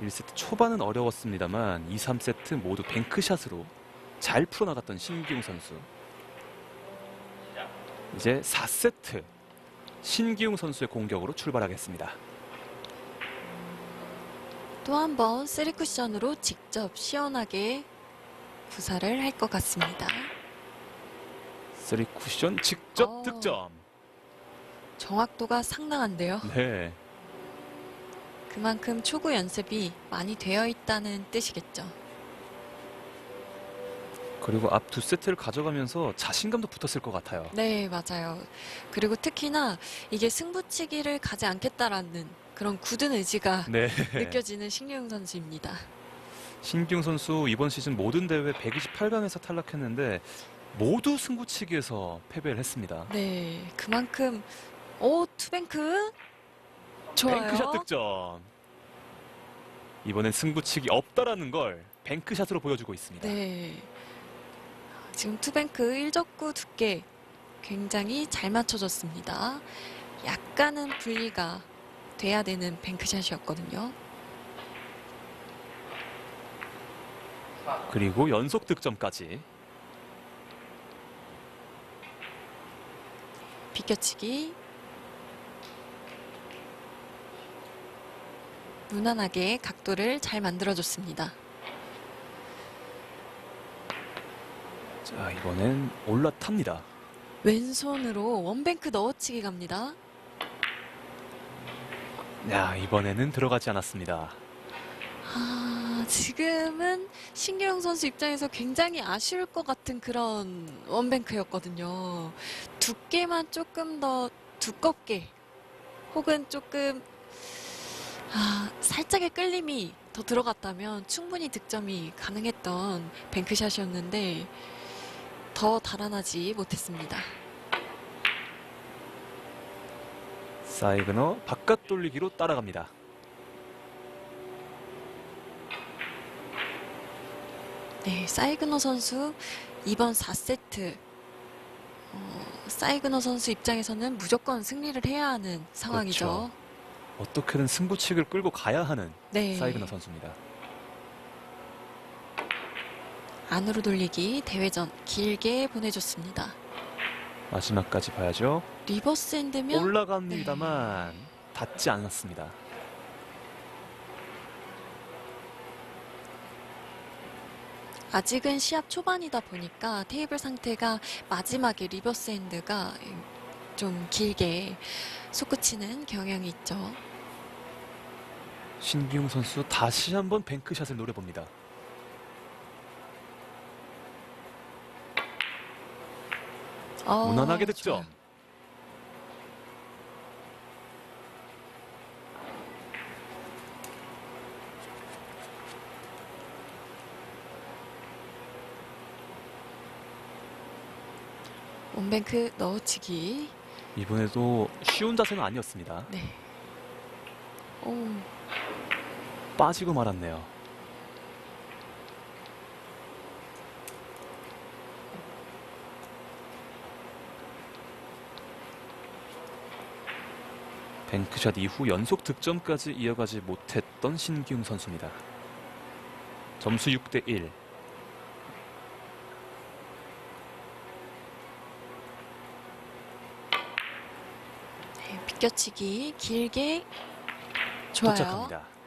1세트 초반은 어려웠습니다만 2, 3세트 모두 뱅크샷으로 잘 풀어나갔던 신기웅 선수. 이제 4세트 신기웅 선수의 공격으로 출발하겠습니다. 또 한 번 쓰리 쿠션으로 직접 시원하게 구사를 할 것 같습니다. 쓰리 쿠션 직접 어. 득점. 정확도가 상당한데요. 네. 그만큼 초구 연습이 많이 되어 있다는 뜻이겠죠. 그리고 앞 두 세트를 가져가면서 자신감도 붙었을 것 같아요. 네, 맞아요. 그리고 특히나 이게 승부치기를 가지 않겠다라는 그런 굳은 의지가 네. 느껴지는 신기용 선수입니다. 신기웅 선수 이번 시즌 모든 대회 128강에서 탈락했는데 모두 승부치기에서 패배를 했습니다. 네, 그만큼 오 투뱅크 좋아요. 뱅크샷 득점. 이번엔 승부치기 없다라는 걸 뱅크샷으로 보여주고 있습니다. 네. 지금 투뱅크 1적구 두께 굉장히 잘 맞춰졌습니다. 약간은 분리가 돼야 되는 뱅크샷이었거든요. 그리고 연속 득점까지. 비껴치기. 무난하게 각도를 잘 만들어줬습니다. 자 이번엔 올라탑니다. 왼손으로 원뱅크 넣어치기 갑니다. 야 이번에는 들어가지 않았습니다. 아, 지금은 신기영 선수 입장에서 굉장히 아쉬울 것 같은 그런 원뱅크였거든요. 두께만 조금 더 두껍게 혹은 조금 아, 살짝의 끌림이 더 들어갔다면 충분히 득점이 가능했던 뱅크샷이었는데 더 달아나지 못했습니다. 사이그너 바깥 돌리기로 따라갑니다. 네, 사이그너 선수 이번 4세트 어, 사이그너 선수 입장에서는 무조건 승리를 해야 하는 상황이죠. 그렇죠. 어떻게든 승부치기를 끌고 가야 하는 네, 사이그너 선수입니다. 안으로 돌리기 대회전 길게 보내줬습니다. 마지막까지 봐야죠. 리버스 핸드면 올라갑니다만 네. 닿지 않았습니다. 아직은 시합 초반이다 보니까 테이블 상태가 마지막에 리버스 핸드가 좀 길게 솟구치는 경향이 있죠. 신기용 선수 다시 한번 뱅크샷을 노려봅니다. 어, 무난하게 득점. 좋아요. 원뱅크 넣어치기. 이번에도 쉬운 자세는 아니었습니다. 네. 오, 빠지고 말았네요. 뱅크샷 이후 연속 득점까지 이어가지 못했던 신기웅 선수입니다. 점수 6대 1. 네, 비껴치기 길게 좋아요. 도착합니다.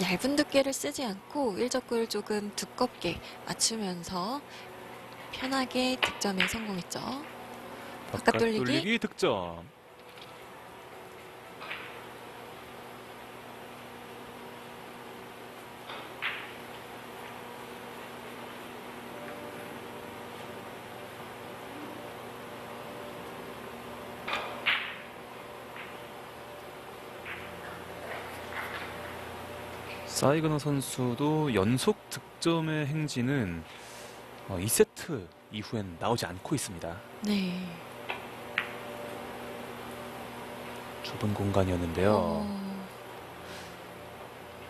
얇은 두께를 쓰지 않고 일적구를 조금 두껍게 맞추면서 편하게 득점에 성공했죠. 바깥 돌리기. 득점. 사이그너 선수도 연속 득점의 행진은 어, 2세트 이후엔 나오지 않고 있습니다. 네. 좁은 공간이었는데요. 어,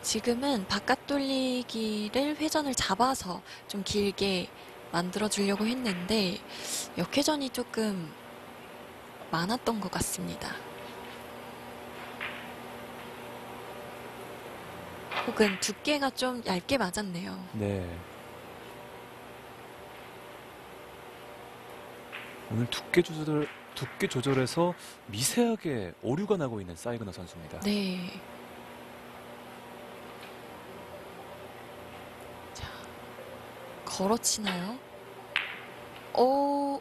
지금은 바깥 돌리기를 회전을 잡아서 좀 길게 만들어 주려고 했는데 역회전이 조금 많았던 것 같습니다. 혹은 두께가 좀 얇게 맞았네요. 네. 오늘 두께 조절 두께 조절에서 미세하게 오류가 나고 있는 사이그너 선수입니다. 네. 자, 걸어치나요? 오,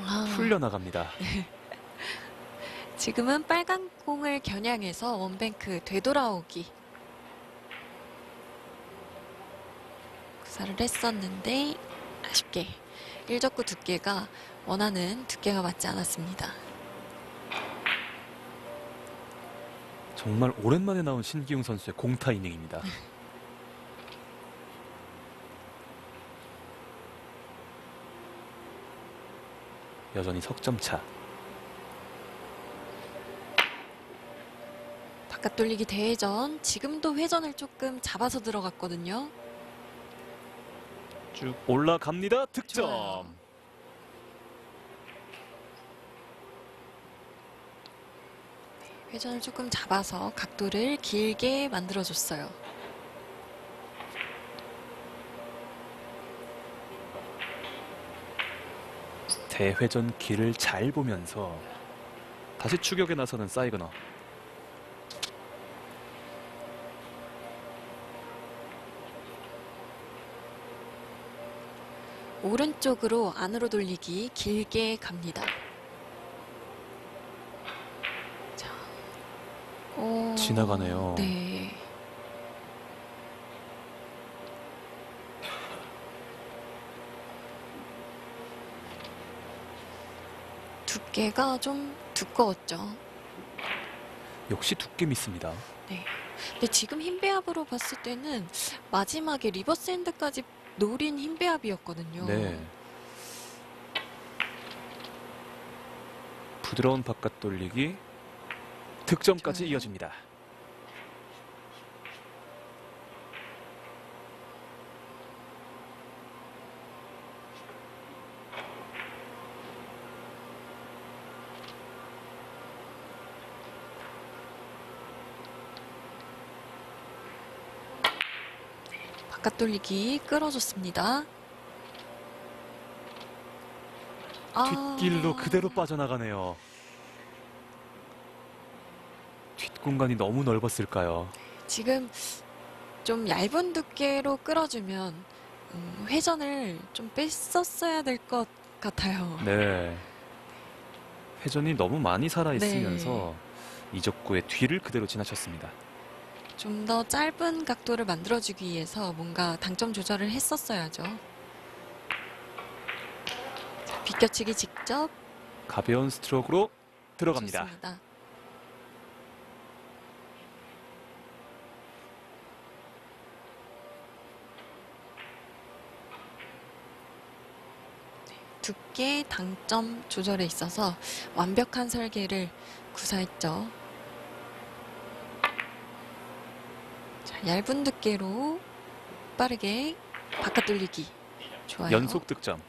아, 풀려 나갑니다. 지금은 빨간 공을 겨냥해서 원뱅크 되돌아오기 구사를 했었는데 아쉽게 1적구 두께가 원하는 두께가 맞지 않았습니다. 정말 오랜만에 나온 신기용 선수의 공타 이닝입니다. 여전히 석점 차. 바깥 돌리기 대회전 지금도 회전을 조금 잡아서 들어갔거든요. 쭉 올라갑니다. 득점. 좋아요. 회전을 조금 잡아서 각도를 길게 만들어줬어요. 대회전 길을 잘 보면서 다시 추격에 나서는 사이그너. 오른쪽으로 안으로 돌리기 길게 갑니다. 자, 오, 지나가네요. 네. 두께가 좀 두꺼웠죠. 역시 두께 믿습니다. 근데 지금 흰 배합으로 봤을 때는 마지막에 리버스 핸드까지 노린 흰 배합이었거든요. 네. 부드러운 바깥 돌리기 득점까지. 이어집니다. 바깥 돌리기 끌어줬습니다. 아, 뒷길로 그대로 빠져나가네요. 뒷공간이 너무 넓었을까요? 지금 좀 얇은 두께로 끌어주면 음, 회전을 좀 뺐었어야 될 것 같아요. 네. 회전이 너무 많이 살아 있으면서 네. 이적구의 뒤를 그대로 지나쳤습니다. 좀 더 짧은 각도를 만들어주기 위해서 뭔가 당점 조절을 했었어야죠. 자, 비껴치기 직접 가벼운 스트로크로 들어갑니다. 좋습니다. 두께 당점 조절에 있어서 완벽한 설계를 구사했죠. 얇은 두께로 빠르게 바깥 돌리기. 좋아요. 연속 득점.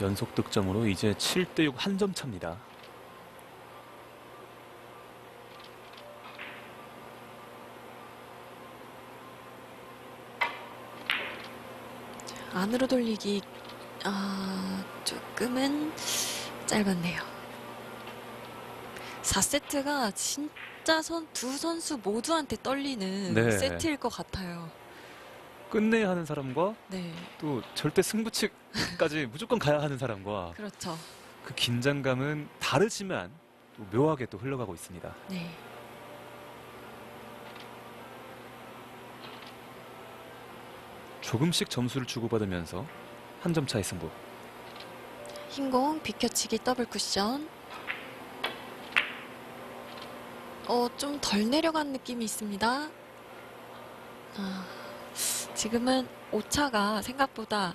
연속 득점으로 이제 7대 6 한 점 차입니다. 안으로 돌리기 아 조금은 짧았네요. 4세트가 진짜 선, 두 선수 모두한테 떨리는 네. 세트일 것 같아요. 끝내야 하는 사람과 네, 또 절대 승부치까지 무조건 가야 하는 사람과 그렇죠. 그 긴장감은 다르지만 또 묘하게 또 흘러가고 있습니다. 네. 조금씩 점수를 주고받으면서 한 점 차의 승부. 흰공 비켜치기 더블 쿠션. 어, 좀 덜 내려간 느낌이 있습니다. 아, 지금은 오차가 생각보다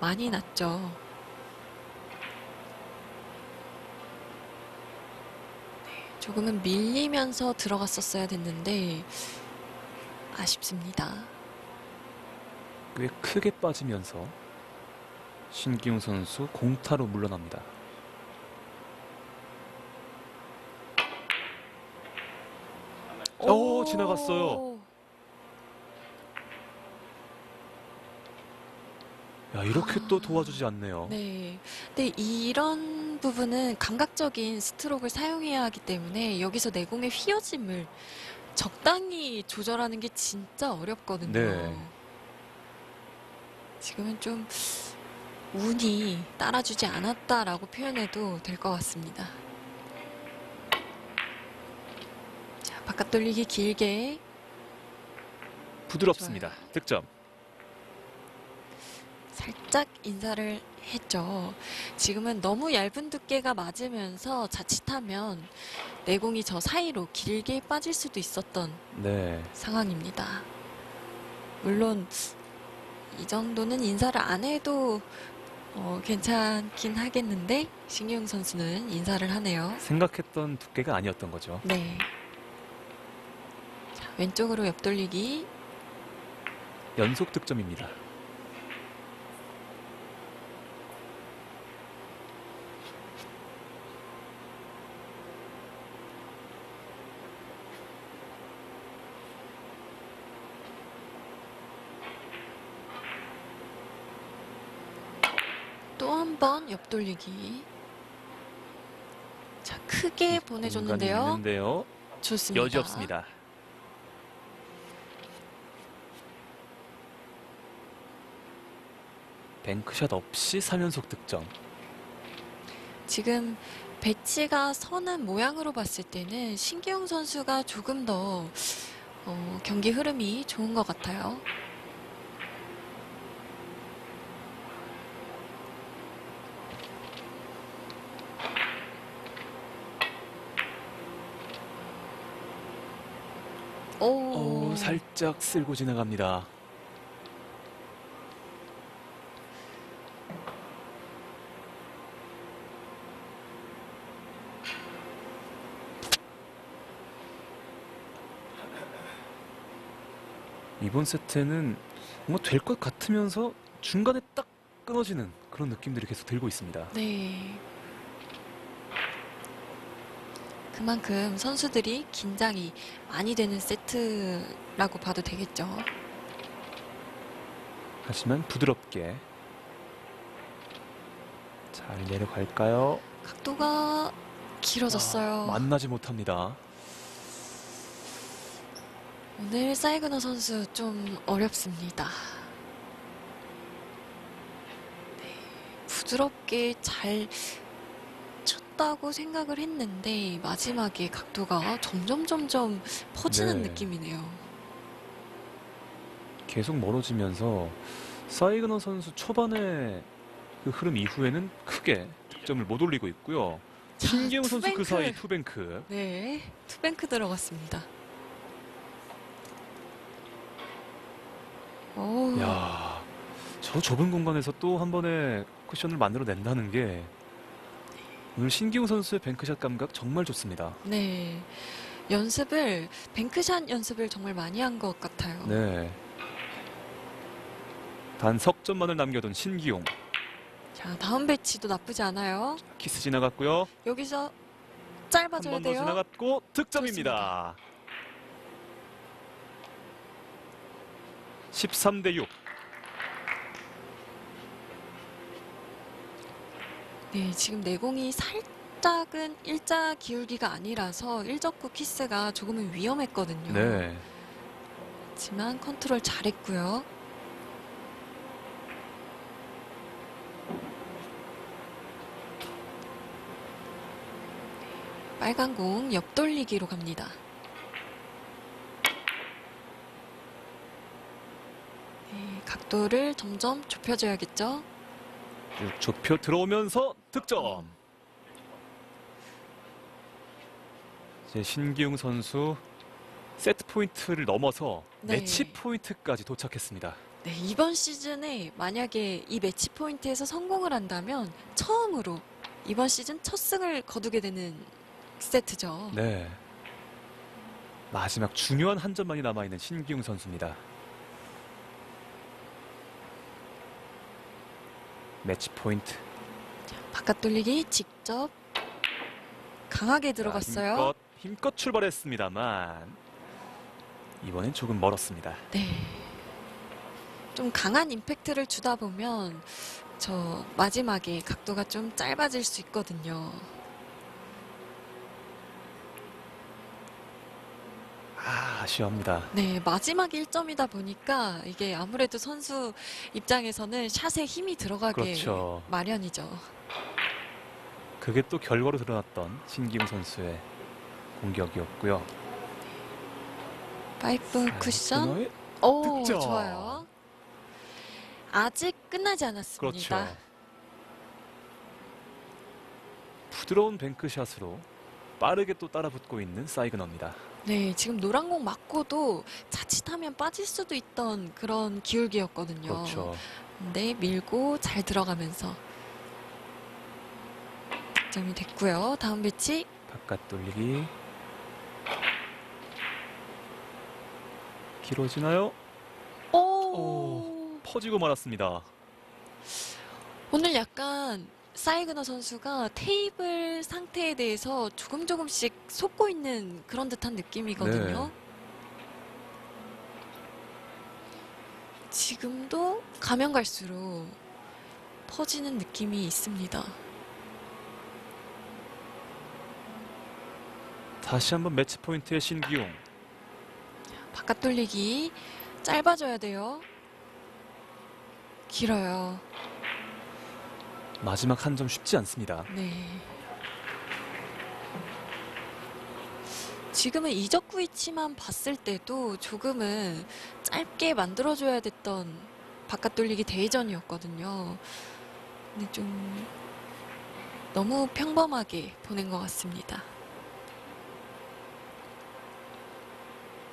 많이 났죠. 네, 조금은 밀리면서 들어갔었어야 됐는데 아쉽습니다. 꽤 크게 빠지면서 신기용 선수 공타로 물러납니다. 오, 지나갔어요. 야, 이렇게 또 도와주지 않네요. 네. 근데 이런 부분은 감각적인 스트로크를 사용해야 하기 때문에 여기서 내공의 휘어짐을 적당히 조절하는 게 진짜 어렵거든요. 네. 지금은 좀 운이 따라주지 않았다라고 표현해도 될 것 같습니다. 자, 바깥 돌리기 길게 부드럽습니다. 좋아요. 득점. 살짝 인사를 했죠. 지금은 너무 얇은 두께가 맞으면서 자칫하면 내공이 저 사이로 길게 빠질 수도 있었던 네. 상황입니다. 물론 이 정도는 인사를 안 해도 어, 괜찮긴 하겠는데 신기용 선수는 인사를 하네요. 생각했던 두께가 아니었던 거죠. 네. 자, 왼쪽으로 옆돌리기. 연속 득점입니다. 또 한 번 옆 돌리기. 자, 크게 공간이 보내줬는데요. 있는데요. 좋습니다. 여지 없습니다. 뱅크샷 없이 3연속 득점. 지금 배치가 서는 모양으로 봤을 때는 신기용 선수가 조금 더 어, 경기 흐름이 좋은 것 같아요. 오, 오, 살짝 쓸고 지나갑니다. 이번 세트는 뭔가 될 것 같으면서 중간에 딱 끊어지는 그런 느낌들이 계속 들고 있습니다. 네. 그만큼 선수들이 긴장이 많이 되는 세트라고 봐도 되겠죠. 하지만 부드럽게 잘 내려갈까요? 각도가 길어졌어요. 아, 만나지 못합니다. 오늘 사이그너 선수 좀 어렵습니다. 네, 부드럽게 잘 쳤다고 생각을 했는데 마지막에 각도가 점점 점점 퍼지는 네. 느낌이네요. 계속 멀어지면서 사이그너 선수 초반에 그 흐름 이후에는 크게 득점을 못 올리고 있고요. 자, 신기용 선수 그 투뱅크. 사이 투뱅크. 네, 투뱅크 들어갔습니다. 오, 야, 저 좁은 공간에서 또 한 번의 쿠션을 만들어낸다는 게 오늘 신기용 선수의 뱅크샷 감각 정말 좋습니다. 네. 연습을, 뱅크샷 연습을 정말 많이 한 것 같아요. 네. 단 석점만을 남겨둔 신기용. 자, 다음 배치도 나쁘지 않아요. 키스 지나갔고요. 여기서 한 짧아져야 번더 돼요. 지나갔고 득점입니다. 13대 6. 네, 지금 내공이 살짝은 일자 기울기가 아니라서 일적구 키스가 조금은 위험했거든요. 네. 하지만 컨트롤 잘했고요. 빨간 공 옆돌리기로 갑니다. 네, 각도를 점점 좁혀줘야겠죠. 쭉 좁혀 들어오면서 득점. 이제 신기용 선수 세트 포인트를 넘어서 네. 매치 포인트까지 도착했습니다. 네, 이번 시즌에 만약에 이 매치 포인트에서 성공을 한다면 처음으로 이번 시즌 첫 승을 거두게 되는 세트죠. 네. 마지막 중요한 한 점만이 남아있는 신기웅 선수입니다. 매치 포인트. 바깥 돌리기 직접 강하게 들어갔어요. 힘껏, 힘껏 출발했습니다만 이번엔 조금 멀었습니다. 네. 좀 강한 임팩트를 주다 보면 저 마지막에 각도가 좀 짧아질 수 있거든요. 아, 아쉬워합니다. 네, 마지막 1점이다 보니까 이게 아무래도 선수 입장에서는 샷에 힘이 들어가게 그렇죠. 마련이죠. 그게 또 결과로 드러났던 신기웅 선수의 공격이었고요. 파이프 자, 쿠션. 오, 득점. 좋아요. 아직 끝나지 않았습니다. 그렇죠. 부드러운 뱅크샷으로 빠르게 또 따라붙고 있는 사이그너입니다. 네, 지금 노란 공 맞고도 자칫하면 빠질 수도 있던 그런 기울기였거든요. 그렇죠. 근데 밀고 잘 들어가면서 득점이 됐고요. 다음 배치 바깥 돌리기. 길어지나요? 오, 오. 퍼지고 말았습니다. 오늘 약간 사이그너 선수가 테이블 상태에 대해서 조금 조금씩 속고 있는 그런 듯한 느낌이거든요. 네. 지금도 가면 갈수록 퍼지는 느낌이 있습니다. 다시 한번 매치 포인트의 신기용. 바깥 돌리기 짧아져야 돼요. 길어요. 마지막 한 점 쉽지 않습니다. 네. 지금은 이적 구 위치만 봤을 때도 조금은 짧게 만들어줘야 됐던 바깥 돌리기 대회전이었거든요. 근데 좀 너무 평범하게 보낸 것 같습니다.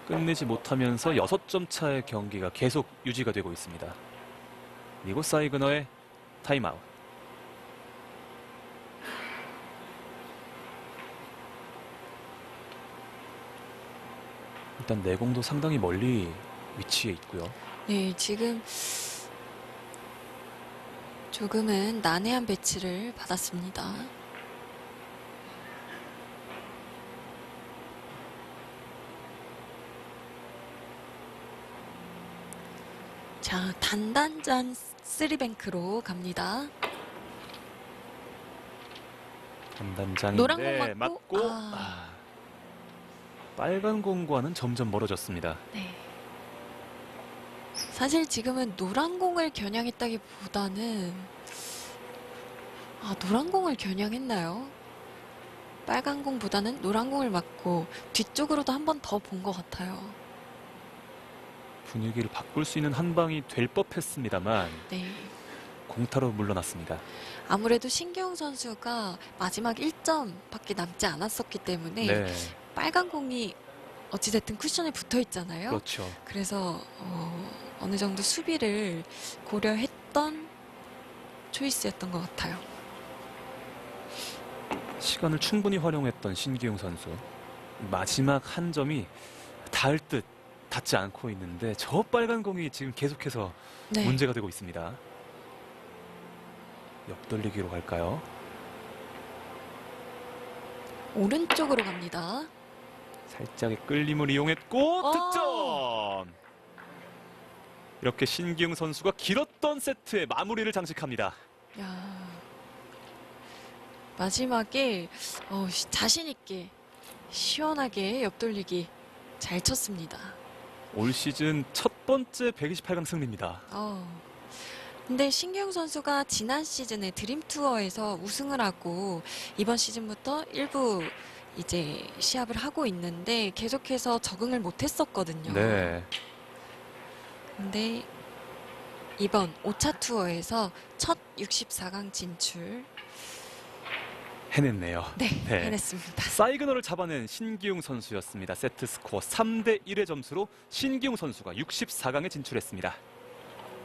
끝내지 못하면서 6점 차의 경기가 계속 유지가 되고 있습니다. 그리고 사이그너의 타임아웃. 일단 내공도 상당히 멀리 위치해 있고요. 네, 지금 조금은 난해한 배치를 받았습니다. 자, 단단짠 쓰리뱅크로 갑니다. 담단장인데 노란 공 맞고, 맞고 아. 아, 빨간 공과는 점점 멀어졌습니다. 네. 사실 지금은 노란 공을 겨냥했다기보다는 아 노란 공을 겨냥했나요? 빨간 공보다는 노란 공을 맞고 뒤쪽으로도 한 번 더 본 것 같아요. 분위기를 바꿀 수 있는 한 방이 될 법했습니다만 네. 공타로 물러났습니다. 아무래도 신기용 선수가 마지막 1점밖에 남지 않았었기 때문에 네, 빨간 공이 어찌됐든 쿠션에 붙어 있잖아요. 그렇죠. 그래서 어, 어느 정도 수비를 고려했던 초이스였던 것 같아요. 시간을 충분히 활용했던 신기용 선수 마지막 한 점이 닿을 듯 닿지 않고 있는데 저 빨간 공이 지금 계속해서 네. 문제가 되고 있습니다. 옆돌리기로 갈까요? 오른쪽으로 갑니다. 살짝의 끌림을 이용했고 어. 득점. 이렇게 신기용 선수가 길었던 세트의 마무리를 장식합니다. 야. 마지막에 어, 시- 자신 있게 시원하게 옆돌리기 잘 쳤습니다. 올 시즌 첫 번째 128강 승리입니다. 어. 근데 신기용 선수가 지난 시즌에 드림 투어에서 우승을 하고 이번 시즌부터 일부 이제 시합을 하고 있는데 계속해서 적응을 못 했었거든요. 네. 근데 이번 5차 투어에서 첫 64강 진출 해냈네요. 네, 네. 해냈습니다. 사이그너를 잡아낸 신기웅 선수였습니다. 세트 스코어 3대 1의 점수로 신기웅 선수가 64강에 진출했습니다.